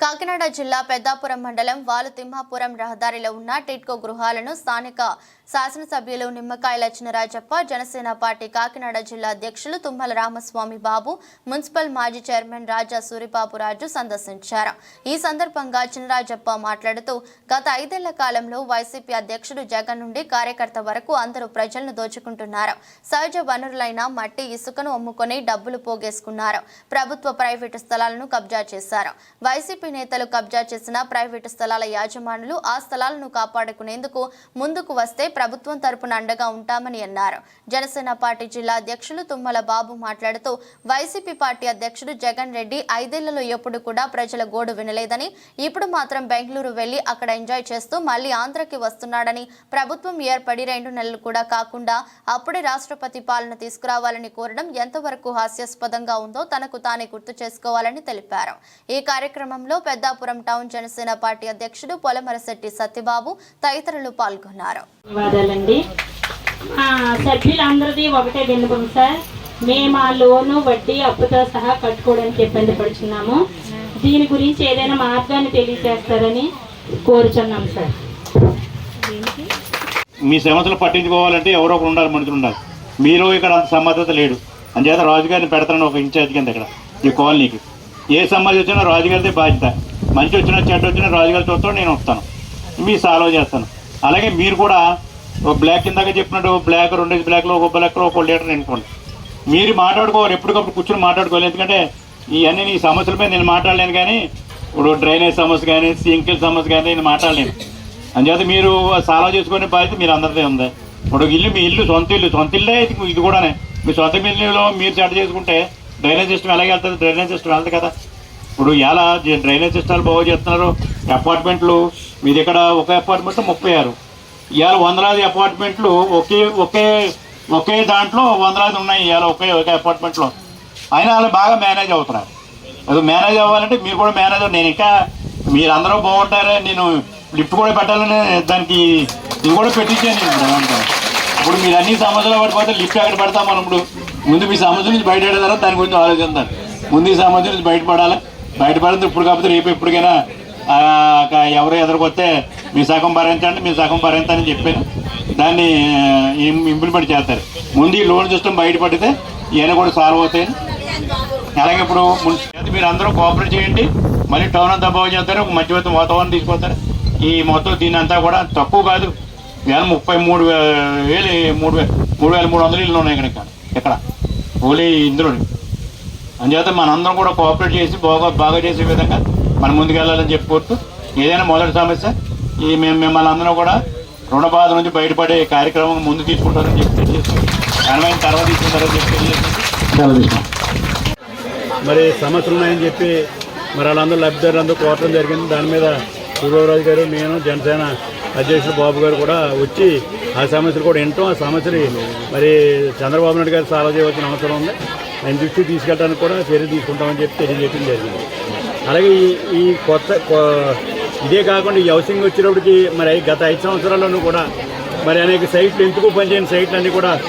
కాకినాడ జిల్లా పెద్దాపురం మండలం వాలుతిమ్మాపురం రహదారిలో ఉన్న టిట్కో గృహాలను స్థానిక శాసనసభ్యులు నిమ్మకాయల చినరాజప్ప జనసేన పార్టీ కాకినాడ జిల్లా అధ్యక్షులు తుమ్మల రామస్వామి బాబు మున్సిపల్ మాజీ చైర్మన్ రాజా సూరిబాబు రాజు సందర్శించారు. ఈ సందర్భంగా చినరాజప్ప మాట్లాడుతూ గత ఐదేళ్ళ కాలంలో వైసీపీ అధ్యక్షుడు జగన్ నుండి కార్యకర్త వరకు అందరూ ప్రజలను దోచుకుంటున్నారు. సహజ వనరులైన మట్టి ఇసుకను అమ్ముకొని డబ్బులు పోగేసుకున్నారు. ప్రభుత్వ ప్రైవేటు స్థలాలను కబ్జా చేశారు. వైసీపీ నేతలు కబ్జా చేసిన ప్రైవేటు స్థలాల యాజమానులు ఆ స్థలాలను కాపాడుకునేందుకు ముందుకు వస్తే ప్రభుత్వం తరపున అండగా ఉంటామని అన్నారు. జనసేన పార్టీ జిల్లా అధ్యక్షులు తుమ్మల బాబు మాట్లాడుతూ వైసీపీ పార్టీ అధ్యక్షుడు జగన్ రెడ్డి ఐదేళ్ళలో ఎప్పుడు కూడా ప్రజల గోడు వినలేదని ఇప్పుడు మాత్రం బెంగళూరు వెళ్ళి అక్కడ ఎంజాయ్ చేస్తూ మళ్ళీ ఆంధ్రకి వస్తున్నాడని ప్రభుత్వం ఏర్పడి రెండు నెలలు కూడా కాకుండా అప్పుడే రాష్ట్రపతి పాలన తీసుకురావాలని కోరడం ఎంతవరకు హాస్యాస్పదంగా ఉందో తనకు తానే గుర్తు చేసుకోవాలని తెలిపారు. ఈ కార్యక్రమంలో పెద్దాపురం టౌన్ జనసేన పార్టీ అధ్యక్షుడు పొలమరశెట్టి సత్యబాబు తదితరులు పాల్గొన్నారు. ధన్యవాదాలండి. ఆ, సభ్యులందరిది ఒకటే విన్నపం సార్. మేము ఆ లోను వడ్డీ అప్పుతో సహా కట్టుకోవడానికి ఇబ్బంది పడుతున్నాము దీని గురించి ఏదైనా మార్గాన్ని తెలియజేస్తారని కోరుచున్నాం సార్. మీ సమస్యలు పట్టించుకోవాలంటే ఎవరో ఒకరు ఉండాలి మనుషులు ఉండాలి. మీరు ఇక్కడ అంత సమర్థత లేడు. అంచేత రాజుగారిని పెడతాను ఒక ఇన్ఛార్జ్ కింద ఇక్కడ ఈ కాలనీకి. ఏ సమస్య వచ్చినా రాజుగారిదే బాధ్యత. మంచి వచ్చినా చెడ్డ వచ్చినా రాజుగారి చూస్తాడు నేను వస్తాను. మీ సాల్వ్ చేస్తాను. అలాగే మీరు కూడా ఒక బ్లాక్ ఇందాక చెప్పినట్టు బ్లాక్ రెండేసి బ్లాక్లో ఒక బ్లాక్లో ఒక లీటర్ ఎన్నుకోండి మీరు మాట్లాడుకోవాలి ఎప్పటికప్పుడు కూర్చొని మాట్లాడుకోవాలి. ఎందుకంటే ఇవన్నీ నీ సమస్యల మీద నేను మాట్లాడలేను కానీ ఇప్పుడు డ్రైనేజ్ సమస్య కానీ సింకిల్ సమస్య కానీ నేను మాట్లాడలేను. అందుచేత మీరు సాల్వ్ చేసుకునే బాధ్యత మీరు అందరిదే ఉంది. ఇప్పుడు ఒక ఇల్లు మీ ఇల్లు సొంత ఇల్లు. సొంత ఇల్లే ఇది ఇది కూడానే. మీ సొంత ఇల్లులో మీరు చెడ్డ చేసుకుంటే డ్రైనేజ్ సిస్టమ్ ఎలాగ వెళ్తుంది? డ్రైనేజ్ సిస్టమ్ వెళ్తుంది కదా. ఇప్పుడు ఎలా డ్రైనేజ్ సిస్టమ్ బాగు చేస్తున్నారు. అపార్ట్మెంట్లు మీ దగ్గర ఒక అపార్ట్మెంట్ ముప్పై ఆరు. ఇవాళ వందలాది అపార్ట్మెంట్లు ఒకే ఒకే ఒకే దాంట్లో వందలాది ఉన్నాయి ఇవాళ ఒకే ఒకే అపార్ట్మెంట్లో. అయినా వాళ్ళు బాగా మేనేజ్ అవుతున్నారు. అది మేనేజ్ అవ్వాలంటే మీరు కూడా మేనేజ్ నేను ఇంకా మీరందరూ బాగుంటారే నేను లిఫ్ట్ కూడా పెట్టాలని దానికి ఇది కూడా పెట్టించాను ఇప్పుడు మీరు అన్ని సమస్యలు పడిపోతే లిఫ్ట్ ఎక్కడ పెడతాం మనం ఇప్పుడు? ముందు మీ సమస్య నుంచి బయటపడతారో దాని గురించి ఆలోచిద్దాం ముందు ఈ సమస్య నుంచి బయటపడాలి బయటపడితే ఇప్పుడు కాకపోతే రేపు ఎప్పటికైనా ఎవరు ఎదురుకొస్తే మీ సగం భరించండి మీ సగం భరించని చెప్పాను దాన్ని ఇంప్లిమెంట్ చేస్తారు. ముందు ఈ లోన్ సిస్టమ్ బయటపడితే ఈయన కూడా సాల్వ్ అవుతాయి అలాగే ఇప్పుడు మీరు అందరూ కోఆపరేట్ చేయండి. మళ్ళీ టౌన్ అంతా బాగు చేస్తారు ఒక మధ్యవర్తి వాతావరణం తీసుకొస్తారు. ఈ మొత్తం దీని అంతా కూడా తక్కువ కాదు. వేల ముప్పై మూడు వే- వేలు మూడు వేలు మూడు వేల మూడు వందలు ఇల్లు ఉన్నాయి ఇక్కడ ఇక్కడ ఓలీ ఓన్లీ ఇందులో అందుచేత మనందరం కూడా కోఆపరేట్ చేసి బాగా బాగా చేసే విధంగా మనం ముందుకెళ్ళాలని చెప్పుకోవచ్చు ఏదైనా మొదటి సమస్య ఈ మేము మిమ్మల్ని అందరం కూడా రుణ బాధ నుంచి బయటపడే కార్యక్రమం ముందు తీసుకుంటారని చెప్పి తెలియజేస్తాం తర్వాత తీసుకుంటారని చెప్పి తెలియజేస్తాం మరి సమస్యలు ఉన్నాయని చెప్పి మరి వాళ్ళందరూ లబ్ధిదారులందరూ కోరటం జరిగింది. దాని మీద సూర్యరాజు గారు నేను జనసేన అధ్యక్షుడు బాబు గారు కూడా వచ్చి ఆ సమస్యలు కూడా వింటాం ఆ సమస్యలు మరి చంద్రబాబు నాయుడు గారు సాల్వ్ చేయవలసిన అవసరం ఉంది. ఆయన దృష్టికి తీసుకెళ్ళడానికి కూడా చర్య తీసుకుంటామని చెప్పి తెలియజేయడం జరిగింది. అలాగే ఈ ఈ కొత్త కొ- ఇదే కాకుండా ఈ హౌసింగ్ వచ్చేటప్పటికి మరి గత ఐదు సంవత్సరాల్లోనూ కూడా మరి అనేక సైట్లు ఎందుకు పనిచేయని సైట్లు అన్నీ కూడా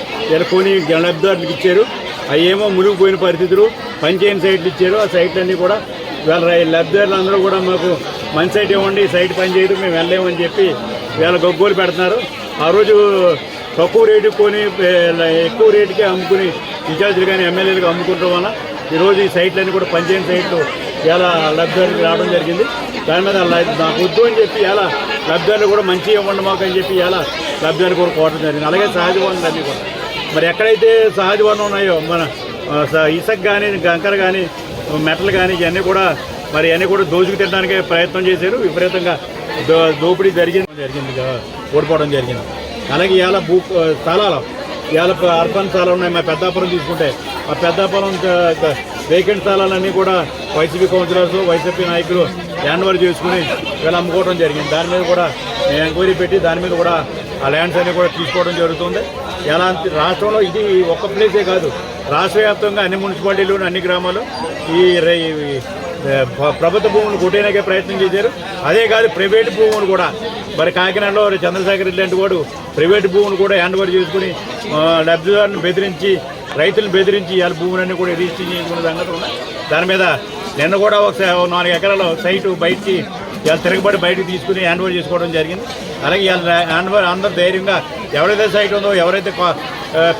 ఇలా లబ్ధిదారులకు ఇచ్చారు. అవి ఏమో మునిగిపోయిన పరిస్థితులు పనిచేయని సైట్లు ఇచ్చారు. ఆ సైట్లు అన్నీ కూడా వీళ్ళ లబ్ధిదారులు అందరూ కూడా మాకు మంచి సైట్ ఇవ్వండి ఈ సైట్ పని మేము వెళ్ళలేమని చెప్పి వేల గొగ్గోలు పెడుతున్నారు. ఆ రోజు తక్కువ రేటుకి కొని ఎక్కువ రేటుకే అమ్ముకుని ఇన్ఛార్జీలు కానీ ఎమ్మెల్యేలుగా అమ్ముకుంటాం వల్ల ఈరోజు ఈ సైట్లన్నీ కూడా పనిచేయని సైట్లు ఇలా లబ్ధిదారులకు రావడం జరిగింది. దాని మీద నాకు వద్దు అని చెప్పి ఎలా లబ్ధిదారులు కూడా మంచి ఇవ్వండి మాకు అని చెప్పి ఎలా లబ్ధిదారులు కూడా కోరడం జరిగింది. అలాగే సహజ వనరులన్నీ కూడా. మరి ఎక్కడైతే సహజ వనరులు ఉన్నాయో మన ఇసక్ స- కానీ గంకర కానీ మెటల్ కానీ ఇవన్నీ కూడా మరి ఇవన్నీ కూడా దోచుకు తినడానికి ప్రయత్నం చేశారు. విపరీతంగా దోపిడీ జరిగింది జరిగింది ఓడిపోవడం జరిగింది. అలాగే ఇవాళ భూ స్థలాలు ఇవాళ అర్బన్ స్థలాలు ఉన్నాయి. మా పెద్దాపురం తీసుకుంటే ఆ పెద్దాపురం వేకెంట్ స్థలాలన్నీ కూడా వైసీపీ కౌన్సిలర్స్ వైసీపీ నాయకులు హ్యాండ్ఓవర్ చేసుకుని వీళ్ళు అమ్ముకోవడం జరిగింది. దాని మీద కూడా మేము ఎంక్వైరీ పెట్టి దాని మీద కూడా ఆ ల్యాండ్స్ అన్ని కూడా తీసుకోవడం జరుగుతుంది. ఎలా రాష్ట్రంలో ఇది ఒక్క ప్లేసే కాదు. రాష్ట్ర వ్యాప్తంగా అన్ని మున్సిపాలిటీలు అన్ని గ్రామాలు ఈ రై- ప్రభుత్వ భూములు కొట్టేయడానికే ప్రయత్నం చేశారు. అదే కాదు ప్రైవేట్ భూములు కూడా. మరి కాకినాడలో చంద్రశేఖర్ రెడ్డి లాంటి వాడు ప్రైవేట్ భూములు కూడా హ్యాండ్ ఓవర్ చేసుకుని లబ్ధిదారులను బెదిరించి రైతులను బెదిరించి వాళ్ళ భూములన్నీ కూడా రిజిస్టర్ చేసుకునే సంగతి ఉన్నాయి దాని మీద నిన్న కూడా ఒక నాలుగు ఎకరాల సైటు బయటికి వాళ్ళు తిరగబడి బయటకు తీసుకుని హ్యాండ్ ఓవర్ చేసుకోవడం జరిగింది. అలాగే వాళ్ళ హ్యాండ్ ఓవర్ అందరూ ధైర్యంగా ఎవరైతే సైట్ ఉందో ఎవరైతే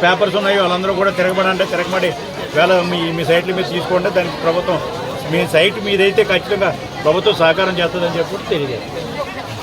పేపర్స్ ఉన్నాయో వాళ్ళందరూ కూడా తిరగబడి అంటే తిరగబడి వేళ మీ మీ సైట్ల మీద తీసుకుంటే దానికి ప్రభుత్వం మీ సైట్ మీదైతే ఖచ్చితంగా ప్రభుత్వం సహకారం చేస్తుందని చెప్పి తెలియజేస్తాం